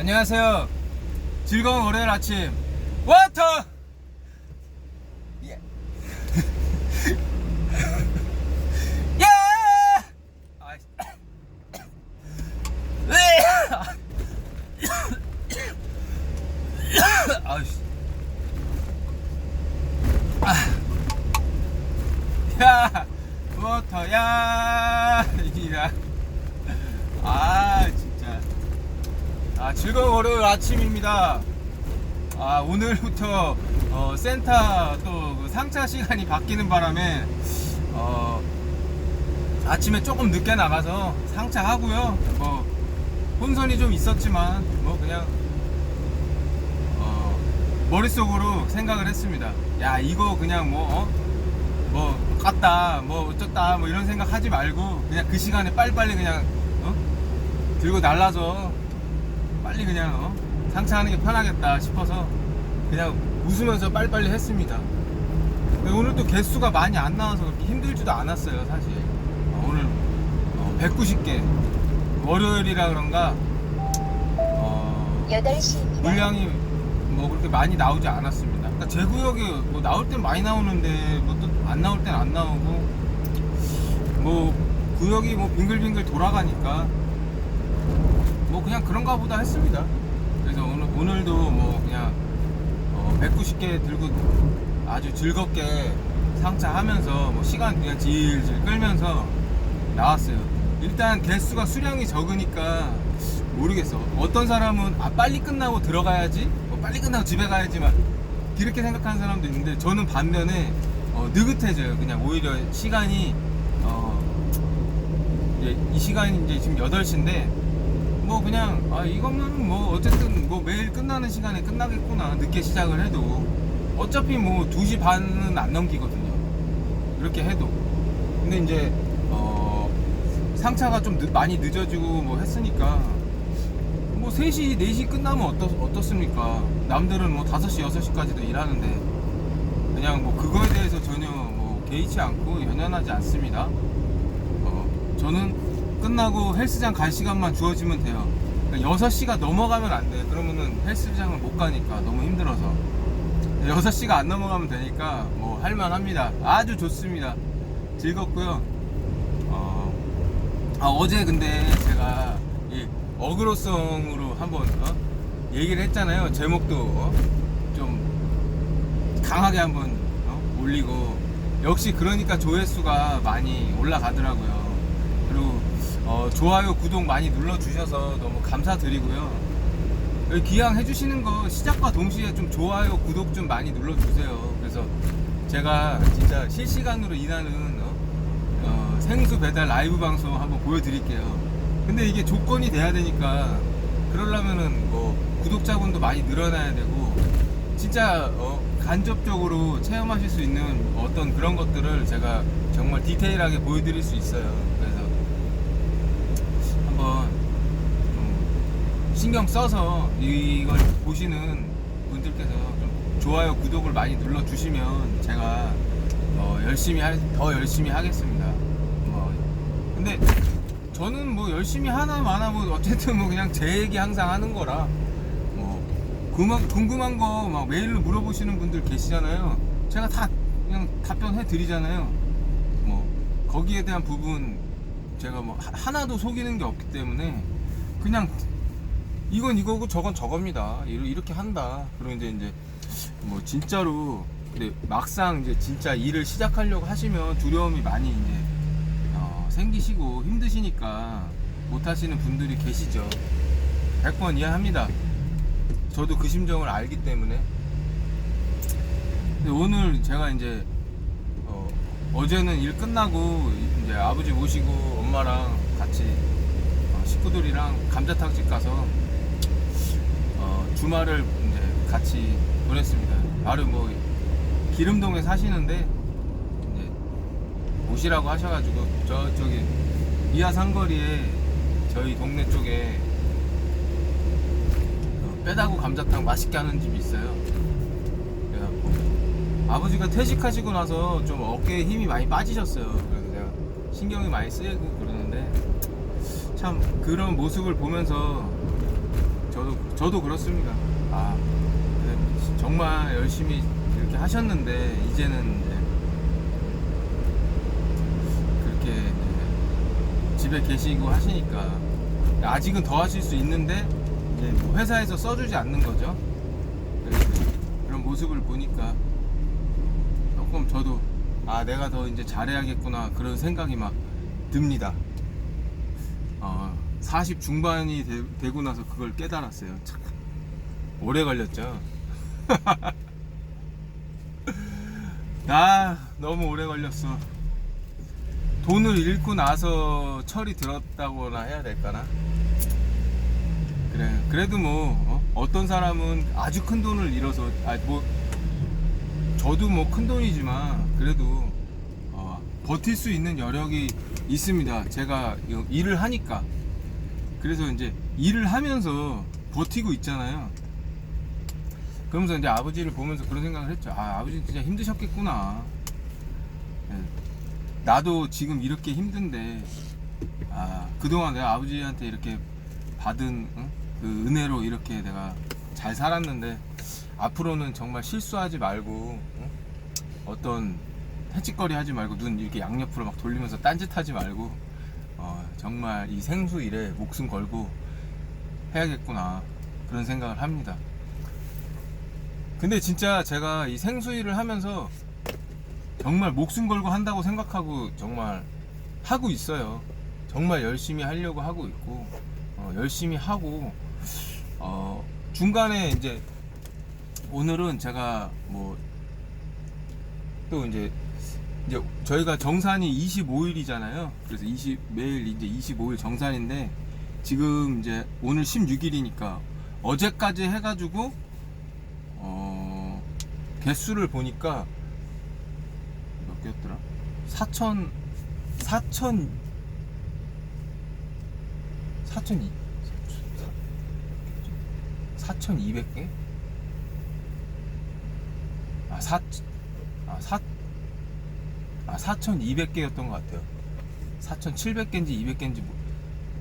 안녕하세요. 즐거운 월요일 아침. 워터! 예. 예! 아이씨. 아이씨. 아. 야! 워터야! 이야. 아, 진짜. 아, 즐거운 월요일 아침입니다. 아, 오늘부터 어, 센터 또 그 상차 시간이 바뀌는 바람에 어, 아침에 조금 늦게 나가서 상차 하고요. 뭐 혼선이 좀 있었지만 뭐 그냥 어, 머릿속으로 생각을 했습니다. 야, 이거 그냥 뭐 어? 뭐 갔다 뭐 어쩌다 뭐 이런 생각 하지 말고 그냥 그 시간에 빨리빨리 그냥 어? 들고 날라서 빨리 그냥 어? 상차하는 게 편하겠다 싶어서 그냥 웃으면서 빨리빨리 했습니다. 오늘 또 개수가 많이 안 나와서 그렇게 힘들지도 않았어요, 사실. 어, 오늘 190개 월요일이라 그런가 어, 8시입니다. 물량이 뭐 그렇게 많이 나오지 않았습니다. 그러니까 제 구역에 뭐 나올 땐 많이 나오는데 뭐 또 안 나올 땐 안 나오고 뭐 구역이 뭐 빙글빙글 돌아가니까 뭐 그냥 그런가 보다 했습니다. 그래서 오늘 오늘도 뭐 그냥 어 190개 들고 아주 즐겁게 상차하면서 뭐 시간 그냥 질질 끌면서 나왔어요. 일단 개수가 수량이 적으니까 모르겠어. 어떤 사람은 아 빨리 끝나고 들어가야지, 뭐 빨리 끝나고 집에 가야지만 이렇게 생각하는 사람도 있는데 저는 반면에 어, 느긋해져요. 그냥 오히려 시간이 어, 이제 이 시간이 이제 지금 8시인데 뭐 그냥 아 이거면 뭐 어쨌든 뭐 매일 끝나는 시간에 끝나겠구나 늦게 시작을 해도 어차피 뭐 2시 반은 안 넘기거든요. 이렇게 해도 근데 이제 어, 상차가 좀 늦- 많이 늦어지고 뭐 했으니까 뭐 3시, 4시 끝나면 어떻, 어떻습니까? 남들은 뭐 5시, 6시까지도 일하는데 그냥 뭐 그거에 대해서 전혀 뭐 개의치 않고 연연하지 않습니다. 어, 저는 끝나고 헬스장 갈 시간만 주어지면 돼요. 그러니까 6시가 넘어가면 안 돼. 그러면은 헬스장을 못 가니까 너무 힘들어서. 6시가 안 넘어가면 되니까 뭐 할만합니다. 아주 좋습니다. 즐겁고요. 어, 아, 어제 근데 제가 이 어그로성으로 한번 어? 얘기를 했잖아요. 제목도 어? 좀 강하게 한번 어? 올리고 역시 그러니까 조회수가 많이 올라가더라고요. 어, 좋아요, 구독 많이 눌러주셔서 너무 감사드리고요. 기왕 해주시는 거 시작과 동시에 좀 좋아요, 구독 좀 많이 눌러주세요. 그래서 제가 진짜 실시간으로 일하는 어? 어, 생수 배달 라이브 방송 한번 보여드릴게요. 근데 이게 조건이 돼야 되니까 그러려면은 뭐 구독자분도 많이 늘어나야 되고 진짜 어, 간접적으로 체험하실 수 있는 어떤 그런 것들을 제가 정말 디테일하게 보여드릴 수 있어요. 그래서 한번 좀 신경 써서 이걸 보시는 분들께서 좀 좋아요, 구독을 많이 눌러 주시면 제가 어, 열심히 할, 더 열심히 하겠습니다. 뭐 근데 저는 뭐 열심히 하나 마나 뭐 어쨌든 뭐 그냥 제 얘기 항상 하는 거라 뭐 궁금한, 궁금한 거 막 메일로 물어보시는 분들 계시잖아요. 제가 다 그냥 답변해 드리잖아요. 뭐 거기에 대한 부분 제가 뭐 하- 하나도 속이는 게 없기 때문에 그냥 이건 이거고 저건 저겁니다. 이렇게 한다. 그리고 이제 이제 뭐 진짜로 근데 막상 이제 진짜 일을 시작하려고 하시면 두려움이 많이 이제 어, 생기시고 힘드시니까 못 하시는 분들이 계시죠. 100번 이해합니다. 저도 그 심정을 알기 때문에. 근데 오늘 제가 이제 어, 제는 일 끝나고 이제 아버지 모시고 엄마랑 같이 어, 식구들이랑 감자탕집 가서 어, 주말을 이제 같이 보냈습니다. 바로 뭐 기름동에 사시는데 이제 오시라고 하셔가지고 저쪽에 이하 상거리에 저희 동네 쪽에 어, 빼다구 감자탕 맛있게 하는 집이 있어요. 그래갖고 아버지가 퇴직하시고 나서 좀 어깨에 힘이 많이 빠지셨어요. 그래서 내가 신경이 많이 쓰이고 그러는데 참 그런 모습을 보면서 저도 그렇습니다. 아, 그래, 정말 열심히 이렇게 하셨는데 이제는 이제 그렇게 이제 집에 계시고 하시니까 아직은 더 하실 수 있는데 이제 뭐 회사에서 써주지 않는 거죠. 그런 모습을 보니까 조금 저도 아 내가 더 이제 잘해야겠구나 그런 생각이 막 듭니다. 어, 40 중반이 되, 고 나서 그걸 깨달았어요. 참 오래 걸렸죠. 나 너무 오래 걸렸어. 돈을 잃고 나서 철이 들었다고나 해야 될까나? 그래. 그래도 뭐 어? 떤 사람은 아주 큰 돈을 잃어서 아뭐 저도 뭐 큰 돈이지만 그래도 어, 버틸 수 있는 여력이 있습니다. 제가 이- 일을 하니까. 그래서 이제 일을 하면서 버티고 있잖아요. 그러면서 이제 아버지를 보면서 그런 생각을 했죠. 아, 아버지 진짜 힘드셨겠구나. 예. 나도 지금 이렇게 힘든데, 아, 그동안 내가 아버지한테 이렇게 받은 응? 그 은혜로 이렇게 내가 잘 살았는데, 앞으로는 정말 실수하지 말고, 응? 어떤 해치거리 하지 말고, 눈 이렇게 양옆으로 막 돌리면서 딴짓 하지 말고, 어, 정말 이 생수 일에 목숨 걸고 해야겠구나. 그런 생각을 합니다. 근데 진짜 제가 이 생수 일을 하면서 정말 목숨 걸고 한다고 생각하고 정말 하고 있어요. 정말 열심히 하려고 하고 있고, 어, 열심히 하고, 어, 중간에 이제 오늘은 제가 뭐 또 이제 이제 저희가 정산이 25일이잖아요. 그래서 20 매일 이제 25일 정산인데 지금 이제 오늘 16일이니까 어제까지 해가지고 어 개수를 보니까 몇 개였더라? 4천 4천 4천 4,200개? 아, 4, 아, 4, 아, 4,200개였던 것 같아요. 4,700개인지 200개인지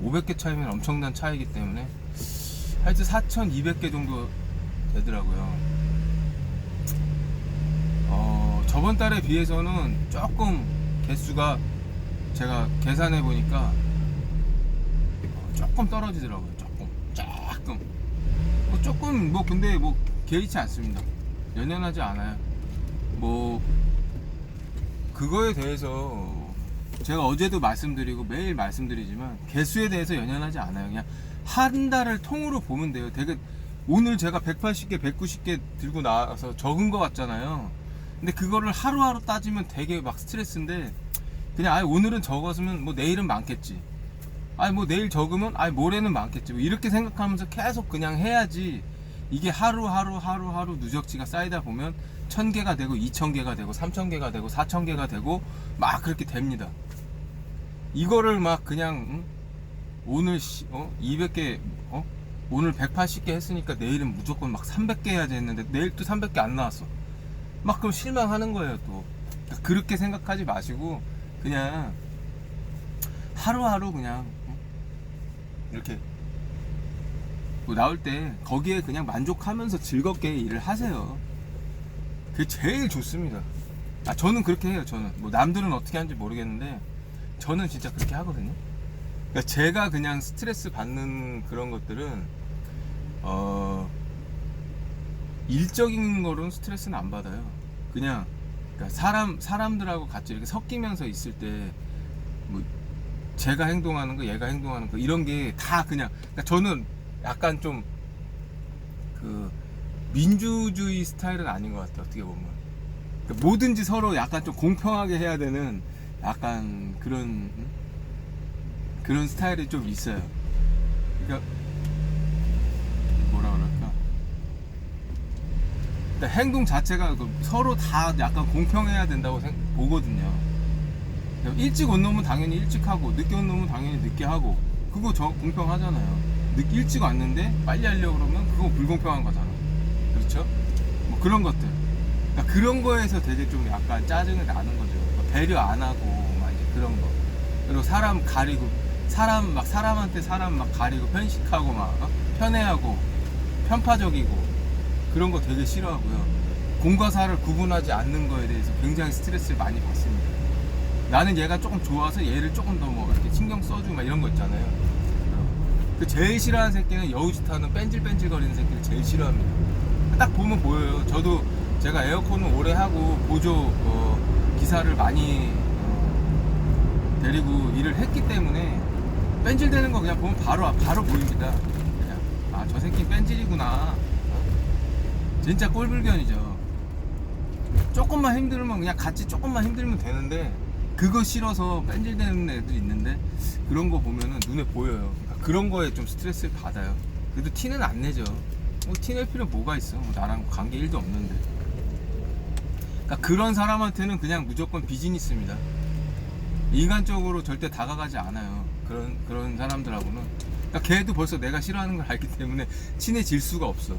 500개 차이면 엄청난 차이기 때문에 하여튼 4,200개 정도 되더라고요. 어, 저번 달에 비해서는 조금 개수가 제가 계산해 보니까 어, 조금 떨어지더라고요. 조금, 조금. 뭐 조금 뭐 근데 뭐 개의치 않습니다. 연연하지 않아요. 뭐 그거에 대해서 제가 어제도 말씀드리고 매일 말씀드리지만 개수에 대해서 연연하지 않아요. 그냥 한 달을 통으로 보면 돼요. 되게 오늘 제가 180개, 190개 들고 나와서 적은 것 같잖아요. 근데 그거를 하루하루 따지면 되게 막 스트레스인데 그냥 아예 오늘은 적었으면 뭐 내일은 많겠지. 아니 뭐 내일 적으면 아니 모레는 많겠지. 뭐 이렇게 생각하면서 계속 그냥 해야지 이게 하루하루 하루하루 누적치가 쌓이다 보면 천 개가 되고 이천 개가 되고 삼천 개가 되고 사천 개가 되고 막 그렇게 됩니다. 이거를 막 그냥 응? 오늘 시- 어? 200개 어? 오늘 180개 했으니까 내일은 무조건 막 300개 해야지 했는데 내일 또 300개 안 나왔어. 막 그럼 실망하는 거예요 또. 그러니까 그렇게 생각하지 마시고 그냥 하루하루 그냥 응? 이렇게 뭐 나올 때 거기에 그냥 만족하면서 즐겁게 일을 하세요. 그게 제일 좋습니다. 아 저는 그렇게 해요. 저는 뭐 남들은 어떻게 하는지 모르겠는데 저는 진짜 그렇게 하거든요. 그러니까 제가 그냥 스트레스 받는 그런 것들은 어 일적인 거로는 스트레스는 안 받아요. 그냥 그러니까 사람 사람들하고 같이 이렇게 섞이면서 있을 때 뭐 제가 행동하는 거, 얘가 행동하는 거 이런 게 다 그냥 그러니까 저는 약간 좀그 민주주의 스타일은 아닌 것 같아요. 어떻게 보면 그러니까 뭐든지 서로 약간 좀 공평하게 해야 되는 약간 그런 음? 그런 스타일이 좀 있어요. 그러니까 뭐라 그럴까? 그러니까 행동 자체가 그 서로 다 약간 공평해야 된다고 생, 보거든요. 일찍 온 놈은 당연히 일찍 하고 늦게 온 놈은 당연히 늦게 하고 그거 저 공평하잖아요. 늦게 일찍 왔는데 빨리 하려고 그러면 그거 불공평한 거잖아. 그렇죠? 뭐 그런 것들. 그러니까 그런 거에서 되게 좀 약간 짜증이 나는 거죠. 뭐 배려 안 하고 막 이제 그런 거. 그리고 사람 가리고 사람 막 사람한테 사람 막 가리고 편식하고 막 어? 편애하고 편파적이고 그런 거 되게 싫어하고요. 공과 사를 구분하지 않는 거에 대해서 굉장히 스트레스를 많이 받습니다. 나는 얘가 조금 좋아서 얘를 조금 더 뭐 이렇게 신경 써주고 막 이런 거 있잖아요. 그 제일 싫어하는 새끼는 여우짓 하는 뺀질뺀질거리는 새끼를 제일 싫어합니다. 딱 보면 보여요. 저도 제가 에어컨을 오래 하고 보조 어, 기사를 많이 어, 데리고 일을 했기 때문에 뺀질대는 거 그냥 보면 바로 바로 보입니다. 그냥 아 저 새끼 뺀질이구나. 어? 진짜 꼴불견이죠. 조금만 힘들면 그냥 같이 조금만 힘들면 되는데 그거 싫어서 뺀질대는 애들 있는데 그런 거 보면은 눈에 보여요. 그러니까 그런 거에 좀 스트레스를 받아요. 그래도 티는 안 내죠. 뭐 티낼 필요 뭐가 있어? 뭐 나랑 관계 1도 없는데. 그러니까 그런 사람한테는 그냥 무조건 비즈니스입니다. 인간적으로 절대 다가가지 않아요. 그런 그런 사람들하고는. 그러니까 걔도 벌써 내가 싫어하는 걸 알기 때문에 친해질 수가 없어.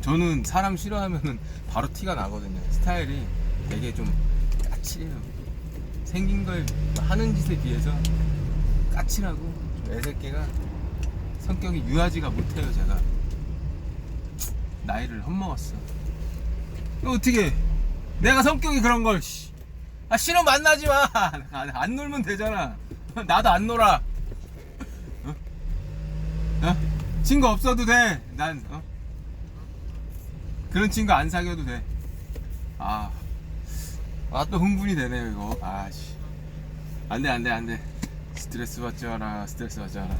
저는 사람 싫어하면은 바로 티가 나거든요. 스타일이 되게 좀 까칠해요. 생긴 걸 하는 짓에 비해서 까칠하고 좀 애새끼가 성격이 유하지가 못해요. 제가 나이를 헛먹었어. 어떻게? 내가 성격이 그런 걸. 씨. 아 싫어 만나지 마. 안, 안 놀면 되잖아. 나도 안 놀아. 어? 어? 친구 없어도 돼. 난 어? 그런 친구 안 사귀어도 돼. 아, 아 또 흥분이 되네요 이거. 아씨, 안돼 안돼 안돼. 스트레스 받지 마라. 스트레스 받지 마라.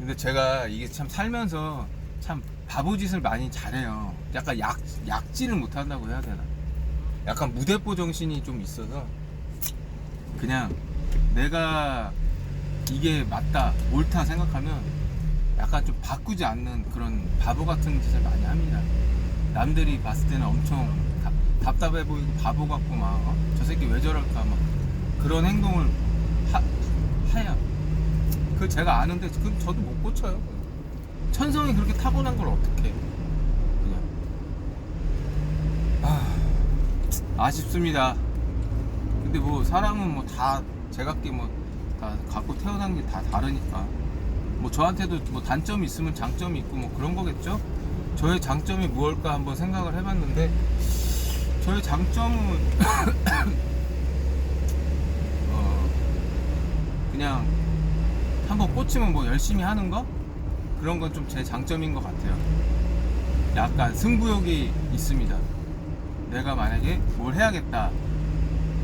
근데 제가 이게 참 살면서 참 바보짓을 많이 잘해요. 약간 약 약질을 못 한다고 해야 되나? 약간 무대뽀 정신이 좀 있어서 그냥 내가 이게 맞다, 옳다 생각하면 약간 좀 바꾸지 않는 그런 바보 같은 짓을 많이 합니다. 남들이 봤을 때는 엄청 답, 답답해 보이고 바보 같고 막, 어? 저 새끼 왜 저럴까, 막 그런 행동을 하, 해요. 그 제가 아는데, 그 저도 못 고쳐요. 천성이 그렇게 타고난 걸 어떻게 해. 그냥. 아, 아쉽습니다. 근데 뭐 사람은 뭐 다 제각기 뭐 다 갖고 태어난 게 다 다르니까 뭐 저한테도 뭐 단점이 있으면 장점이 있고 뭐 그런 거겠죠? 저의 장점이 무엇일까 한번 생각을 해봤는데 저의 장점은 어 그냥 한번 꽂히면 뭐 열심히 하는 거 그런 건 좀 제 장점인 것 같아요. 약간 승부욕이 있습니다. 내가 만약에 뭘 해야겠다.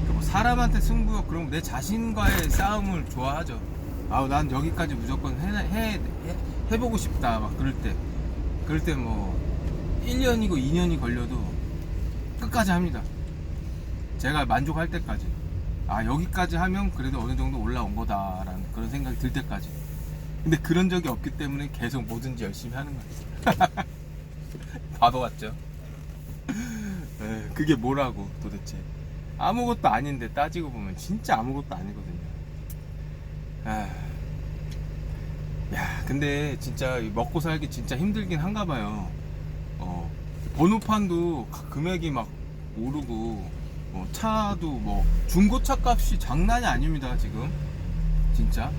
뭐 사람한테 승부욕 그럼 내 자신과의 싸움을 좋아하죠. 아우 난 여기까지 무조건 해, 해, 해 해보고 싶다 막 그럴 때 그럴 때 뭐 1년이고 2년이 걸려도 끝까지 합니다. 제가 만족할 때까지 아 여기까지 하면 그래도 어느 정도 올라온 거다라는 그런 생각이 들 때까지 근데 그런 적이 없기 때문에 계속 뭐든지 열심히 하는 거예요. 바보 같죠? 에, 그게 뭐라고 도대체? 아무것도 아닌데 따지고 보면 진짜 아무것도 아니거든요. 아, 야, 근데 진짜 이 먹고 살기 진짜 힘들긴 한가 봐요. 어, 번호판도 가- 금액이 막 오르고, 뭐 차도 뭐 중고차 값이 장난이 아닙니다, 지금. 진짜.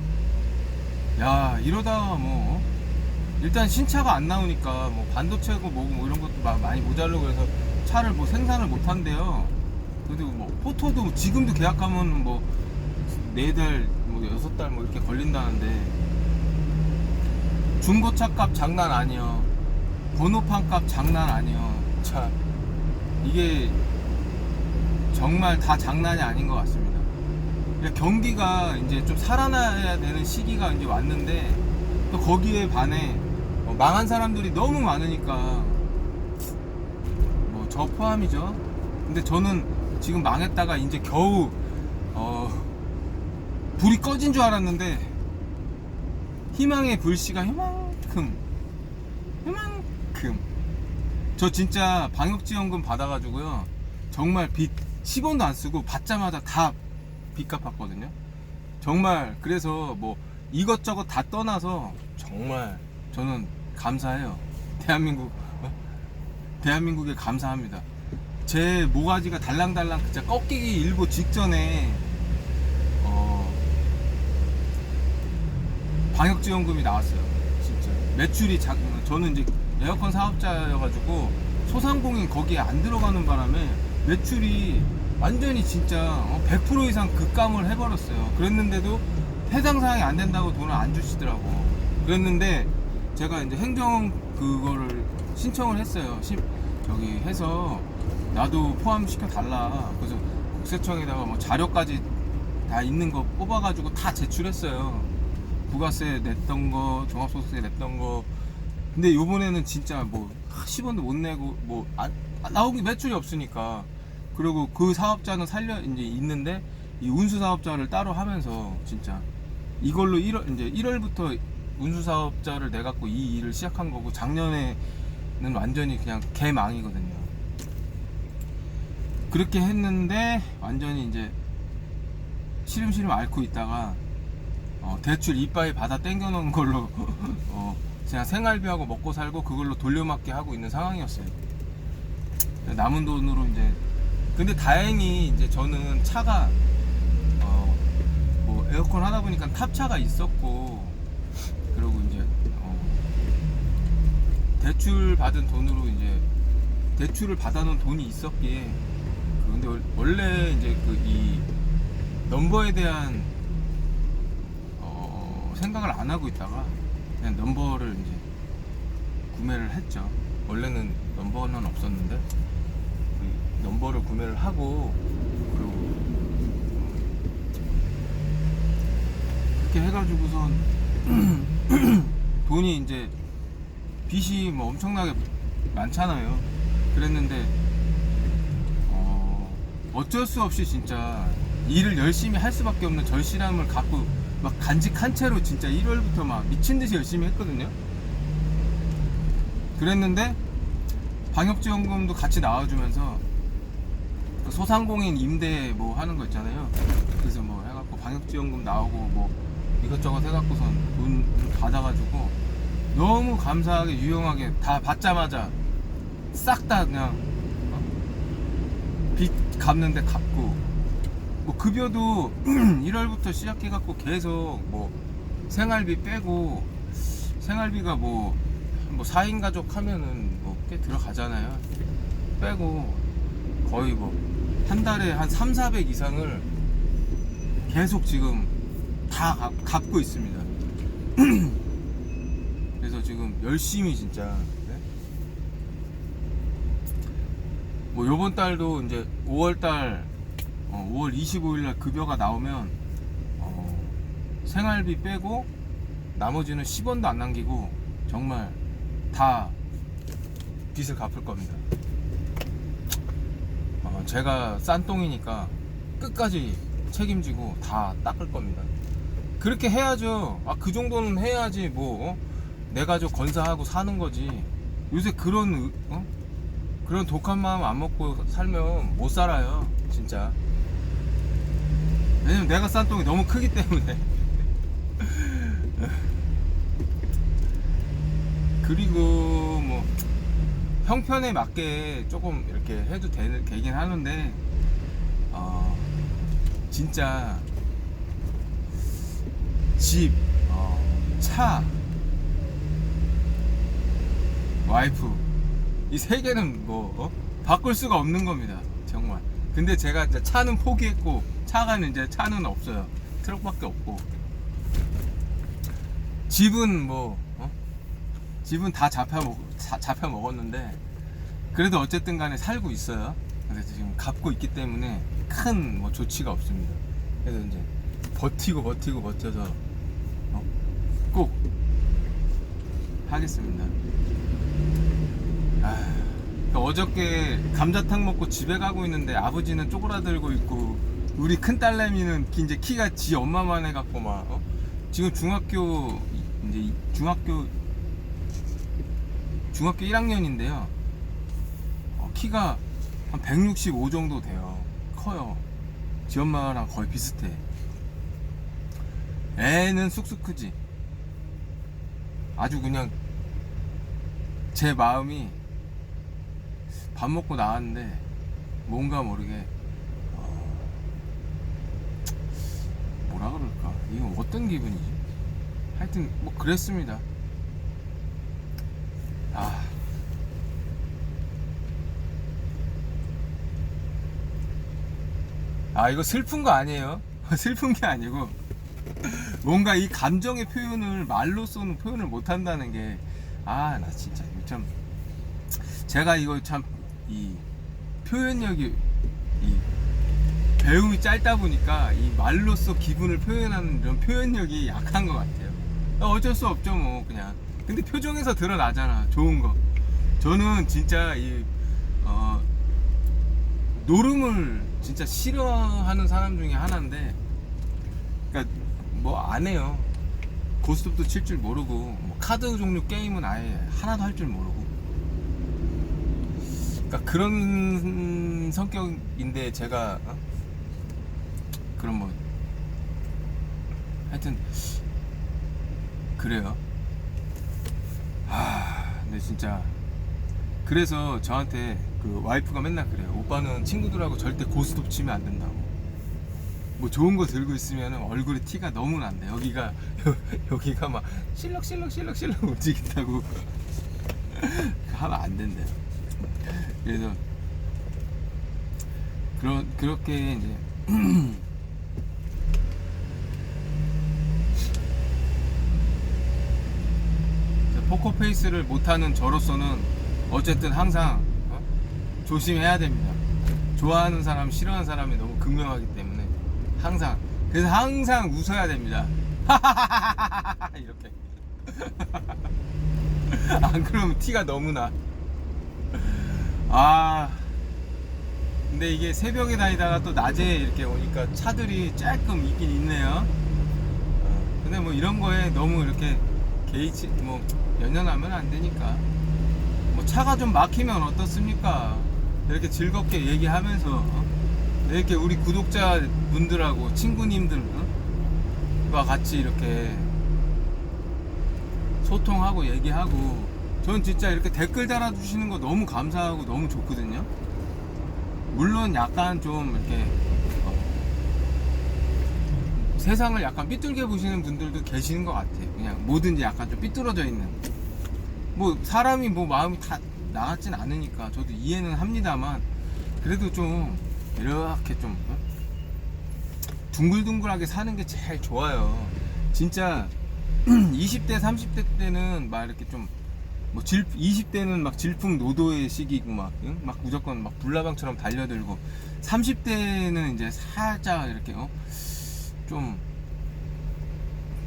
야, 이러다가 뭐, 일단 신차가 안 나오니까 뭐 반도체고 뭐고 뭐 이런 것도 마- 많이 모자르고 그래서 차를 뭐 생산을 못 한대요. 그래도 뭐 포토도 지금도 계약하면 뭐 네 달, 뭐 여섯 달 뭐 이렇게 걸린다는데 중고차 값 장난 아니요. 번호판 값 장난 아니요. 참 이게 정말 다 장난이 아닌 것 같습니다. 경기가 이제 좀 살아나야 되는 시기가 이제 왔는데 또 거기에 반해 어, 망한 사람들이 너무 많으니까 뭐 저 포함이죠. 근데 저는 지금 망했다가 이제 겨우 어 불이 꺼진 줄 알았는데 희망의 불씨가 이만큼 이만큼 저 진짜 방역지원금 받아가지고요 정말 빚 10원도 안 쓰고 받자마자 다 빚 갚았거든요 정말 그래서 뭐 이것저것 다 떠나서 정말 저는 감사해요 대한민국 어? 대한민국에 감사합니다 제 모가지가 달랑달랑 진짜 꺾이기 일보 직전에 어 방역지원금이 나왔어요. 진짜 매출이 작 저는 이제 에어컨 사업자여가지고 소상공인 거기에 안 들어가는 바람에 매출이 완전히 진짜 어, 100% 이상 급감을 해버렸어요. 그랬는데도 해당 사항이 안 된다고 돈을 안 주시더라고. 그랬는데 제가 이제 행정 그거를 신청을 했어요. 시- 저기 해서 나도 포함시켜 달라. 그래서 국세청에다가 뭐 자료까지 다 있는 거 뽑아가지고 다 제출했어요. 부가세 냈던 거, 종합소득세 냈던 거. 근데 요번에는 진짜 뭐 10원도 못 내고 뭐 안, 안 나오기 매출이 없으니까. 그리고 그 사업자는 살려 이제 있는데 이 운수 사업자를 따로 하면서 진짜 이걸로 1월 이제 1월부터 운수 사업자를 내 갖고 이 일을 시작한 거고 작년에는 완전히 그냥 개망이거든요. 그렇게 했는데 완전히 이제 시름시름 앓고 있다가 어, 대출 이빠이 받아 땡겨 놓은 걸로 어, 그냥 생활비하고 먹고 살고 그걸로 돌려막기 하고 있는 상황이었어요. 남은 돈으로 이제 근데 다행히 이제 저는 차가 어, 뭐 에어컨 하다 보니까 탑차가 있었고 그리고 이제 어, 대출 받은 돈으로 이제 대출을 받아놓은 돈이 있었기에 그 근데 월- 원래 이제 그 이 넘버에 대한 어, 생각을 안 하고 있다가 그냥 넘버를 이제 구매를 했죠. 원래는 넘버는 없었는데 그 넘버를 구매를 하고 그리고 그렇게 해가지고선 돈이 이제 빚이 뭐 엄청나게 많잖아요. 그랬는데 어, 어쩔 수 없이 진짜 일을 열심히 할 수밖에 없는 절실함을 갖고 막 간직한 채로 진짜 1월부터 막 미친 듯이 열심히 했거든요. 그랬는데 방역지원금도 같이 나와주면서 그 소상공인 임대 뭐 하는 거 있잖아요. 그래서 뭐 해갖고 방역지원금 나오고 뭐 이것저것 해갖고선 돈 받아가지고 너무 감사하게 유용하게 다 받자마자 싹 다 그냥 어? 빚 갚는데 갚고 뭐 급여도 1월부터 시작해갖고 계속 뭐 생활비 빼고 생활비가 뭐, 뭐 4인 가족 하면은 뭐 꽤 들어가잖아요 빼고 거의 뭐 한 달에 한 3, 400 이상을 계속 지금 다 갚- 갚고 있습니다 그래서 지금 열심히 진짜 네? 뭐 요번 달도 이제 5월 달 어, 5월 25일 날 급여가 나오면 어, 생활비 빼고 나머지는 10원도 안 남기고 정말 다 빚을 갚을 겁니다. 어, 제가 싼똥이니까 끝까지 책임지고 다 닦을 겁니다. 그렇게 해야죠. 아, 그 정도는 해야지 뭐 어? 내 가족 건사하고 사는 거지. 요새 그런 의- 어? 그런 독한 마음 안 먹고 살면 못 살아요. 진짜. 왜냐면 내가 싼 똥이 너무 크기 때문에. 그리고 뭐 형편에 맞게 조금 이렇게 해도 되, 되긴 하는데 어, 진짜 집, 어, 차, 와이프 이 세 개는 뭐 어? 바꿀 수가 없는 겁니다 정말 근데 제가 이제 차는 포기했고 차가 이제 차는 없어요 트럭밖에 없고 집은 뭐 어? 집은 다 잡혀 먹 자- 잡혀 먹었는데 그래도 어쨌든 간에 살고 있어요 그래서 지금 갚고 있기 때문에 큰 뭐 조치가 없습니다 그래서 이제 버티고 버티고 버텨서 어? 꼭 하겠습니다 아, 그러니까 어저께 감자탕 먹고 집에 가고 있는데 아버지는 쪼그라들고 있고 우리 큰 딸내미는 키- 이제 키가 지 엄마만 해갖고 막 어? 지금 중학교 이제 이- 중학교 중학교 1학년인데요. 어, 키가 한 165 정도 돼요. 커요. 지 엄마랑 거의 비슷해. 애는 쑥쑥 크지. 아주 그냥 제 마음이 밥 먹고 나왔는데 뭔가 모르게 어, 뭐라 그럴까? 이건 어떤 기분이지? 하여튼 뭐 그랬습니다. 아. 아 이거 슬픈 거 아니에요? 슬픈 게 아니고 뭔가 이 감정의 표현을 말로써는 표현을 못 한다는 게 아 나 진짜 이거 참 제가 이거 참 이 표현력이 이 배움이 짧다 보니까 이 말로써 기분을 표현하는 이런 표현력이 약한 것 같아요. 어쩔 수 없죠 뭐 그냥. 근데 표정에서 드러나잖아 좋은 거. 저는 진짜 이 어, 노름을 진짜 싫어하는 사람 중에 하나인데, 그러니까 뭐 안 해요. 고스톱도 칠 줄 모르고 뭐 카드 종류 게임은 아예 하나도 할 줄 모르고. 그러니까 그런 성격인데 제가 어? 그런 뭐 하여튼 그래요. 아, 근데 진짜 그래서 저한테 그 와이프가 맨날 그래요. 오빠는 친구들하고 절대 고스톱 치면 안 된다고. 뭐 좋은 거 들고 있으면 얼굴에 티가 너무 난대. 여기가 여 기가 막 실럭실럭 실럭실럭 움직인다고 하면 안 된대요. 그래서 그러, 그렇게 이제 포커페이스를 못하는 저로서는 어쨌든 항상 어? 조심해야 됩니다. 좋아하는 사람, 싫어하는 사람이 너무 극명하기 때문에 항상 그래서 항상 웃어야 됩니다. 이렇게 안 그러면 티가 너무 나. 아 근데 이게 새벽에 다니다가 또 낮에 이렇게 오니까 차들이 조금 있긴 있네요. 어, 근데 뭐 이런 거에 너무 이렇게 개의치 뭐 연연하면 안 되니까 뭐 차가 좀 막히면 어떻습니까? 이렇게 즐겁게 얘기하면서 어? 이렇게 우리 구독자 분들하고 친구님들과 같이 이렇게 소통하고 얘기하고 전 진짜 이렇게 댓글 달아주시는 거 너무 감사하고 너무 좋거든요. 물론 약간 좀 이렇게 어, 세상을 약간 삐뚤게 보시는 분들도 계시는 것 같아요. 그냥 뭐든지 약간 좀 삐뚤어져 있는. 뭐 사람이 뭐 마음이 다 나갔진 않으니까 저도 이해는 합니다만 그래도 좀 이렇게 좀 어? 둥글둥글하게 사는 게 제일 좋아요. 진짜 20대, 30대 때는 막 이렇게 좀, 뭐, 질, 20대는 막 질풍노도의 시기고 막, 응? 막 무조건 막 불나방처럼 달려들고, 30대는 이제 살짝 이렇게, 어? 좀,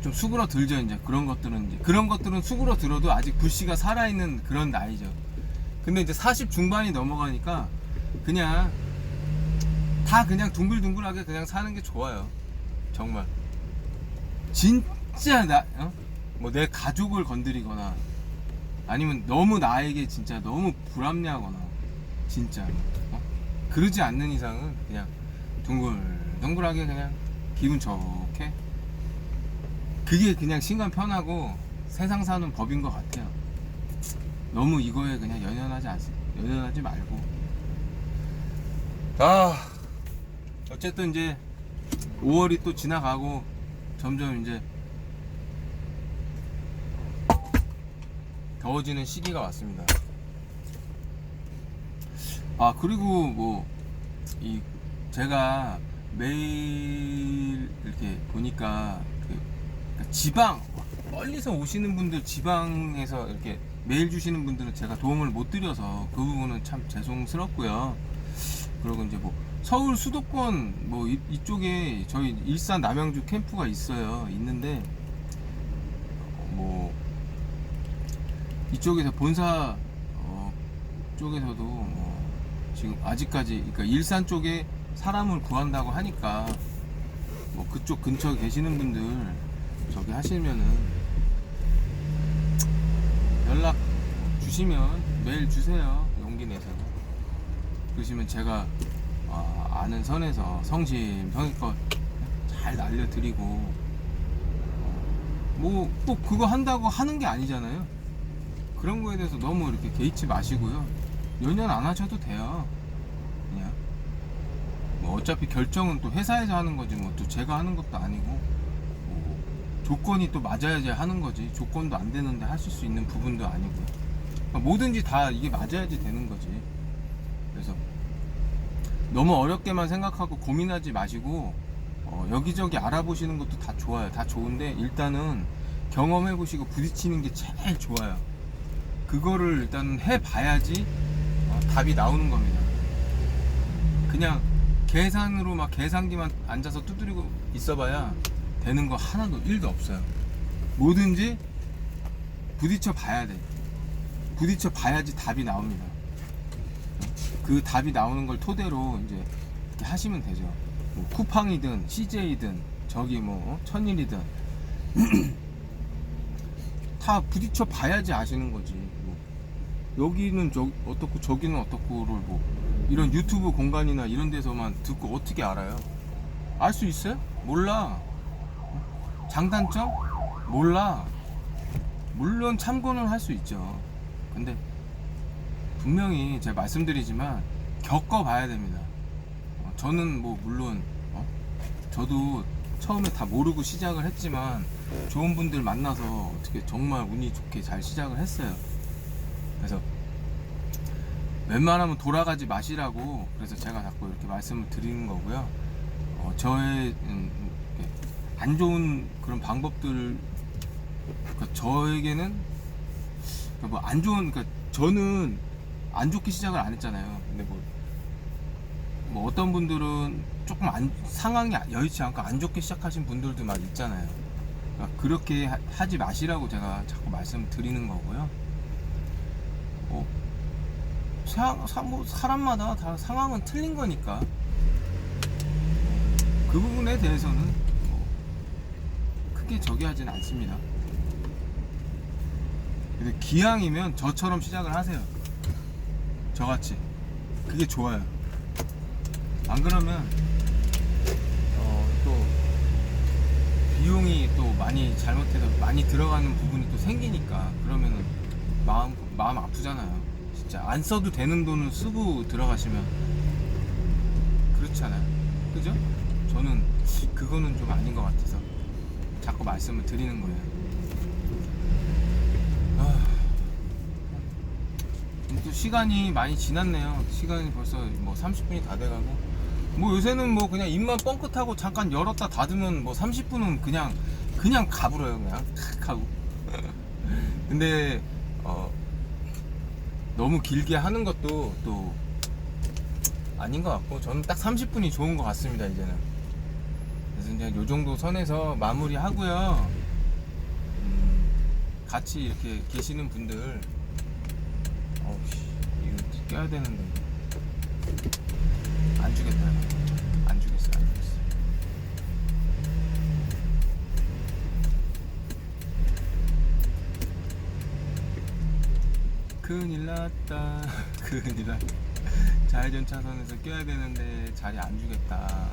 좀 수그러 들죠, 이제. 그런 것들은 이제. 그런 것들은 수그러 들어도 아직 불씨가 살아있는 그런 나이죠. 근데 이제 40 중반이 넘어가니까, 그냥, 다 그냥 둥글둥글하게 그냥 사는 게 좋아요. 정말. 진짜 나, 어? 뭐내 가족을 건드리거나 아니면 너무 나에게 진짜 너무 불합리하거나 진짜 어? 그러지 않는 이상은 그냥 둥글둥글하게 그냥 기분 좋게 그게 그냥 신간 편하고 세상 사는 법인 것 같아요. 너무 이거에 그냥 연연하지 않습 연연하지 말고 아 어쨌든 이제 5월이 또 지나가고 점점 이제 더워지는 시기가 왔습니다. 아 그리고 뭐 이 제가 매일 이렇게 보니까 지방 멀리서 오시는 분들 지방에서 이렇게 메일 주시는 분들은 제가 도움을 못 드려서 그 부분은 참 죄송스럽고요. 그리고 이제 뭐 서울 수도권 뭐 이, 이쪽에 저희 일산 남양주 캠프가 있어요. 있는데 뭐 이쪽에서 본사 어, 쪽에서도 뭐 지금 아직까지 그러니까 일산 쪽에 사람을 구한다고 하니까 뭐 그쪽 근처에 계시는 분들 저기 하시면은 연락 주시면 메일 주세요. 용기 내서 그러시면 제가 어, 아는 선에서 성심 성의껏 잘 날려드리고 뭐 꼭 그거 한다고 하는 게 아니잖아요. 그런 거에 대해서 너무 이렇게 개의치 마시고요. 연연 안 하셔도 돼요. 그냥. 뭐 어차피 결정은 또 회사에서 하는 거지 뭐 또 제가 하는 것도 아니고. 뭐 조건이 또 맞아야지 하는 거지. 조건도 안 되는데 하실 수 있는 부분도 아니고. 그러니까 뭐든지 다 이게 맞아야지 되는 거지. 그래서 너무 어렵게만 생각하고 고민하지 마시고 어, 여기저기 알아보시는 것도 다 좋아요. 다 좋은데 일단은 경험해 보시고 부딪히는 게 제일 좋아요. 그거를 일단 해 봐야지 어, 답이 나오는 겁니다. 그냥 계산으로 막 계산기만 앉아서 두드리고 있어봐야 되는 거 하나도 1도 없어요. 뭐든지 부딪혀 봐야 돼. 부딪혀 봐야지 답이 나옵니다. 그 답이 나오는 걸 토대로 이제 하시면 되죠. 뭐 쿠팡이든 CJ든 저기 뭐 천일이든 다 부딪혀 봐야지 아시는 거지. 뭐 여기는 저 어떻고 저기는 어떻고를 뭐 이런 유튜브 공간이나 이런 데서만 듣고 어떻게 알아요? 알 수 있어요? 몰라. 장단점? 몰라. 물론 참고는 할 수 있죠. 근데 분명히 제가 말씀드리지만 겪어봐야 됩니다. 어, 저는 뭐 물론 어? 저도 처음에 다 모르고 시작을 했지만 좋은 분들 만나서 어떻게 정말 운이 좋게 잘 시작을 했어요. 그래서 웬만하면 돌아가지 마시라고 그래서 제가 자꾸 이렇게 말씀을 드리는 거고요. 어, 저의 음, 안 좋은 그런 방법들 그러니까 저에게는 뭐안 좋은 그러니까 저는 안 좋게 시작을 안 했잖아요. 근데 뭐, 뭐 어떤 분들은 조금 안, 상황이 여의치 않고 안 좋게 시작하신 분들도 막 있잖아요. 그러니까 그렇게 하- 하지 마시라고 제가 자꾸 말씀드리는 거고요. 어, 사, 사, 뭐 사람마다 다 상황은 틀린 거니까 그 부분에 대해서는 뭐 크게 저기 하진 않습니다. 근데 기왕이면 저처럼 시작을 하세요. 저같이. 그게 좋아요. 안 그러면 어, 또 비용이 또 많이 잘못해서 많이 들어가는 부분이 또 생기니까 그러면은 마음 마음 아프잖아요. 진짜 안 써도 되는 돈을 쓰고 들어가시면 그렇잖아요. 그죠? 저는 그거는 좀 아닌 것 같아서 자꾸 말씀을 드리는 거예요. 아, 또 시간이 많이 지났네요. 시간이 벌써 뭐 30분이 다 돼가고. 뭐 요새는 뭐 그냥 입만 뻥끗하고 잠깐 열었다 닫으면 뭐 30분은 그냥 그냥 가불어요 그냥 탁 하고. 근데 어 너무 길게 하는 것도 또 아닌 것 같고 저는 딱 30분이 좋은 것 같습니다 이제는. 그래서 이제 요 정도 선에서 마무리 하고요. 음, 같이 이렇게 계시는 분들 어우 씨 이거 껴야 되는데. 안 주겠다. 안 주겠어 안 주겠어. 큰일 났다. 큰일 났다. 좌회전 차선에서 껴야 되는데 자리 안 주겠다